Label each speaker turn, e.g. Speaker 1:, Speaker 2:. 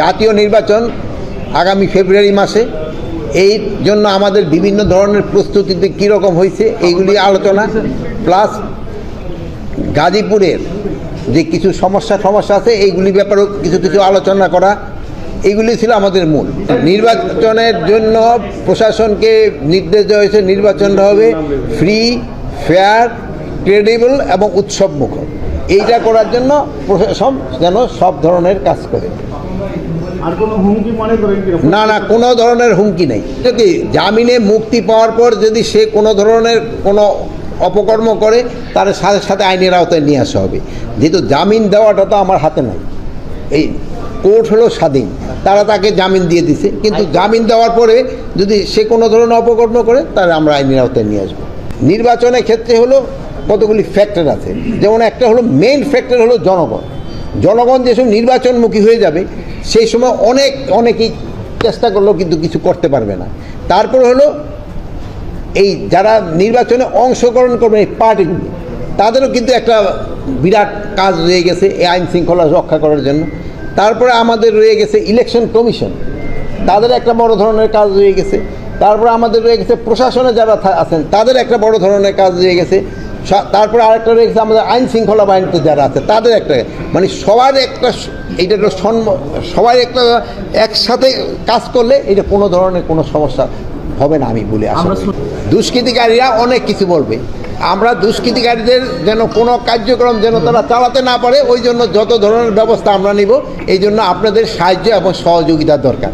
Speaker 1: জাতীয় নির্বাচন আগামী ফেব্রুয়ারি মাসে। এই জন্য আমাদের বিভিন্ন ধরনের প্রস্তুতিতে কীরকম হয়েছে এইগুলি আলোচনা। প্লাস গাজীপুরের যে কিছু সমস্যা সমস্যা আছে, এইগুলি ব্যাপারেও কিছু কিছু আলোচনা করা। এইগুলি ছিল আমাদের মূল। নির্বাচনের জন্য প্রশাসনকে নির্দেশ দেওয়া হয়েছে নির্বাচনটা হবে ফ্রি, ফেয়ার, ক্রেডিবল এবং উৎসবমুখর। এইটা করার জন্য প্রশাসন যেন সব ধরনের কাজ করে।
Speaker 2: আর কোনো হুমকি মনে করেন
Speaker 1: না না কোনো ধরনের হুমকি নেই। যদি জামিনে মুক্তি পাওয়ার পর যদি সে কোনো ধরনের কোনো অপকর্ম করে তার সাথে সাথে আইনের আওতায় নিয়ে আসা হবে। যেহেতু জামিন দেওয়াটা তো আমার হাতে নাই। এই কোর্ট হলো স্বাধীন। তারা তাকে জামিন দিয়ে দিছে। কিন্তু জামিন দেওয়ার পরে যদি সে কোনো ধরনের অপকর্ম করে তাহলে আমরা আইনের আওতায় নিয়ে আসব। নির্বাচনের ক্ষেত্রে হলো কতগুলি ফ্যাক্টর আছে। যেমন একটা হলো মেইন ফ্যাক্টর হলো জনগণ। জনগণ যেসব নির্বাচনমুখী হয়ে যাবে, সেই সময় অনেক, অনেকেই চেষ্টা করলেও কিন্তু কিছু করতে পারবে না। তারপর হলো, এই যারা নির্বাচনে অংশগ্রহণ করবে এই পার্টিগুলি তাদেরও কিন্তু একটা বিরাট কাজ রয়ে গেছে এই আইন শৃঙ্খলা রক্ষা করার জন্য। তারপরে আমাদের রয়ে গেছে ইলেকশন কমিশন, তাদের একটা বড় ধরনের কাজ রয়ে গেছে। তারপরে আমাদের রয়ে গেছে প্রশাসনে যারা আছেন, তাদের একটা বড় ধরনের কাজ রয়ে গেছে। তারপরে আরেকটা রয়ে গেছে আমাদের আইন শৃঙ্খলা বাহিনীতে যারা আছে তাদের একটা মানে সবার একটা এইটা একটা সন্ম সবাই একটা একসাথে কাজ করলে এটা কোনো ধরনের কোনো সমস্যা হবে না আমি বলে
Speaker 2: আমরা
Speaker 1: দুষ্কৃতিকারীরা অনেক কিছু বলবে। আমরা দুষ্কৃতিকারীদের যেন কোনো কার্যক্রম যেন তারা চালাতে না পারে ওই জন্য যত ধরনের ব্যবস্থা আমরা নিব এই জন্য আপনাদের সাহায্য এবং সহযোগিতার দরকার।